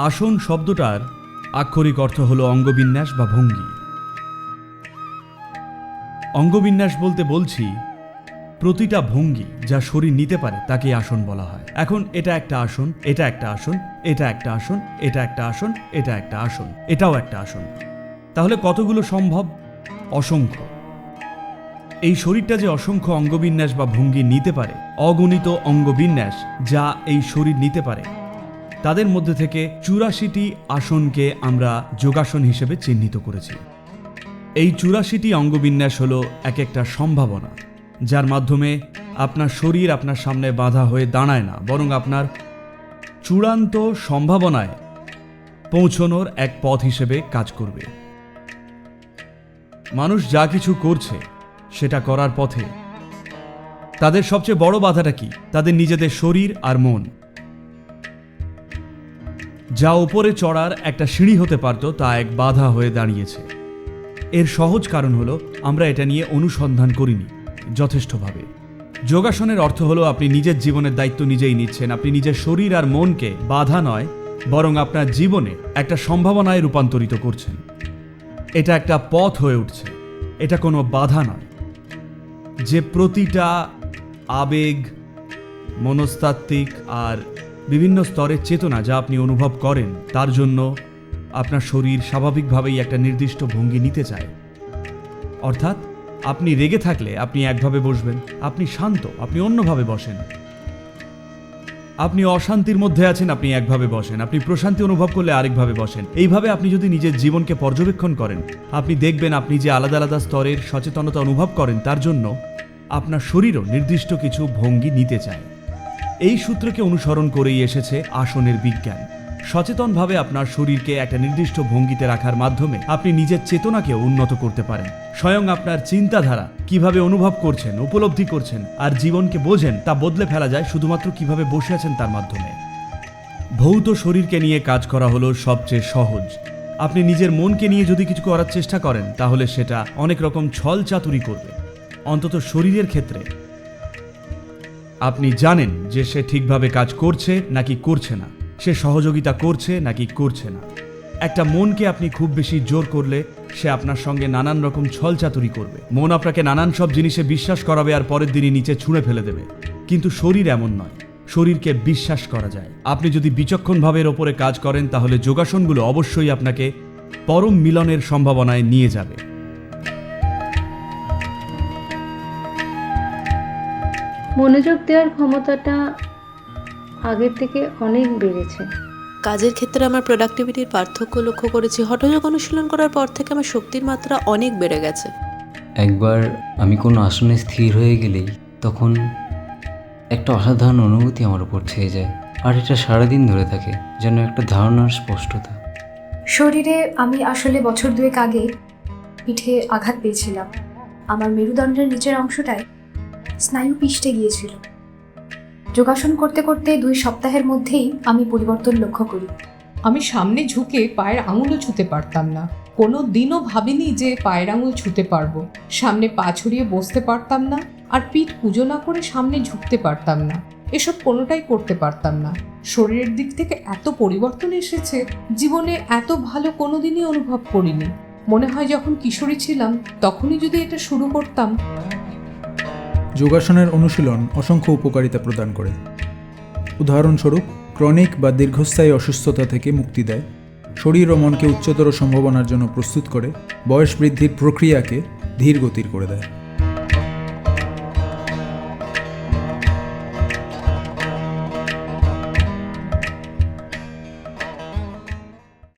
আসন শব্দটার আক্ষরিক অর্থ হলো অঙ্গবিন্যাস বা ভঙ্গি। অঙ্গবিন্যাস বলতে বলছি, প্রতিটা ভঙ্গি যা শরীর নিতে পারে তাকে আসন বলা হয়। এখন এটা একটা আসন, এটা একটা আসন, এটা একটা আসন, এটা একটা আসন, এটা একটা আসন, এটাও একটা আসন। তাহলে কতগুলো সম্ভব? অসংখ্য। এই শরীরটা যে অসংখ্য অঙ্গবিন্যাস বা ভঙ্গি নিতে পারে, অগণিত অঙ্গবিন্যাস যা এই শরীর নিতে পারে তাদের মধ্যে থেকে চুরাশিটি আসনকে আমরা যোগাসন হিসেবে চিহ্নিত করেছি। এই চুরাশিটি অঙ্গবিন্যাস হলো এক একটা সম্ভাবনা, যার মাধ্যমে আপনার শরীর আপনার সামনে বাধা হয়ে দাঁড়ায় না, বরং আপনার চূড়ান্ত সম্ভাবনায় পৌঁছনোর এক পথ হিসেবে কাজ করবে। মানুষ যা কিছু করছে সেটা করার পথে। তাদের সবচেয়ে বড় বাধাটা কি? তাদের নিজেদের শরীর আর মন। যা উপরে চড়ার একটা সিঁড়ি হতে পারত তা এক বাধা হয়ে দাঁড়িয়েছে। এর সহজ কারণ হলো, আমরা এটা নিয়ে অনুসন্ধান করিনি, যথেষ্টভাবে। যোগাসনের অর্থ হলো, আপনি নিজের জীবনের দায়িত্ব নিজেই নিচ্ছেন, আপনি নিজের শরীর আর মনকে বাধা নয়, বরং আপনার জীবনে একটা সম্ভাবনায় রূপান্তরিত করছেন। এটা একটা পথ হয়ে উঠছে, এটা কোনো বাধা নয়। যে প্রতিটা আবেগ, মনস্তাত্ত্বিক আর বিভিন্ন স্তরের চেতনা যা আপনি অনুভব করেন, তার জন্য আপনার শরীর স্বাভাবিকভাবেই একটা নির্দিষ্ট ভঙ্গি নিতে চায়। অর্থাৎ, আপনি রেগে থাকলে আপনি একভাবে বসবেন, আপনি শান্ত, আপনি অন্যভাবে বসেন। আপনি অশান্তির মধ্যে আছেন, আপনি একভাবে বসেন, আপনি প্রশান্তি অনুভব করলে আরেকভাবে বসেন। এইভাবে আপনি যদি নিজের জীবনকে পর্যবেক্ষণ করেন, আপনি দেখবেন আপনি যে আলাদা আলাদা স্তরের সচেতনতা অনুভব করেন, তার জন্য আপনার শরীরও নির্দিষ্ট কিছু ভঙ্গি নিতে চায়। এই সূত্রকে অনুসরণ করেই এসেছে আসনের বিজ্ঞান। সচেতনভাবে আপনার শরীরকে একটা নির্দিষ্ট ভঙ্গিতে রাখার মাধ্যমে আপনি নিজের চেতনাকে উন্নত করতে পারেন। স্বয়ং আপনার চিন্তাধারা কীভাবে অনুভব করছেন, উপলব্ধি করছেন আর জীবনকে বোঝেন তা বদলে ফেলা যায় শুধুমাত্র কীভাবে বসে আছেন তার মাধ্যমে। ভৌত শরীরকে নিয়ে কাজ করা হলো সবচেয়ে সহজ। আপনি নিজের মনকে নিয়ে যদি কিছু করার চেষ্টা করেন, তাহলে সেটা অনেক রকম ছল চাতুরি করবে। অন্তত শরীরের ক্ষেত্রে আপনি জানেন যে সে ঠিকভাবে কাজ করছে নাকি করছে না। সে সহযোগিতা করছে নাকি করছে না। একটা মনকে আপনি খুব বেশি জোর করলে সে আপনার সঙ্গে নানান রকম ছলচাতুরি করবে। মন আপনাকে নানান সব জিনিসে বিশ্বাস করাবে আর পরের দিনই নিচে ছুঁড়ে ফেলে দেবে। কিন্তু শরীর এমন নয়। শরীরকে বিশ্বাস করা যায়। আপনি যদি বিচক্ষণভাবে এর ওপরে কাজ করেন তাহলে যোগাসনগুলো অবশ্যই আপনাকে পরম মিলনের সম্ভাবনায় নিয়ে যাবে। মনোযোগ দেওয়ার ক্ষমতাটা আগের থেকে অনেক বেড়েছে। কাজের ক্ষেত্রে আমার প্রোডাক্টিভিটির পার্থক্য লক্ষ্য করেছি। হঠযোগ অনুশীলন করার পর থেকে আমার শক্তির মাত্রা অনেক বেড়ে গেছে। একবার আমি কোনো আসনে স্থির হয়ে গেলেই তখন একটা অসাধারণ অনুভূতি আমার উপর ছেয়ে যায়। আর এটা সারাদিন ধরে থাকে যেন একটা ধারণার স্পষ্টতা। শরীরে আমি আসলে বছর দুয়েক আগে পিঠে আঘাত পেয়েছিলাম। আমার মেরুদণ্ডের নিচের অংশটায় স্নায়ু পিষ্টে গিয়েছিল। যোগাসন করতে করতে দুই সপ্তাহের মধ্যেই আমি পরিবর্তন লক্ষ্য করি। আমি সামনে ঝুঁকে পায়ের আঙুলও ছুতে পারতাম না। কোনো দিনও ভাবিনি যে পায়ের আঙুল ছুতে পারব। সামনে পা ছড়িয়ে বসতে পারতাম না আর পিঠ পুজো না করে সামনে ঝুঁকতে পারতাম না। এসব কোনোটাই করতে পারতাম না। শরীরের দিক থেকে এত পরিবর্তন এসেছে, জীবনে এত ভালো কোনোদিনই অনুভব করিনি। মনে হয় যখন কিশোরী ছিলাম, তখনই যদি এটা শুরু করতাম। যোগাসনের অনুশীলন অসংখ্য উপকারিতা প্রদান করে। উদাহরণস্বরূপ, ক্রনিক বা দীর্ঘস্থায়ী অসুস্থতা থেকে মুক্তি দেয়, শরীর ও মনকে উচ্চতর সম্ভাবনার জন্য প্রস্তুত করে, বয়স বৃদ্ধির প্রক্রিয়াকে ধীর গতির করে দেয়।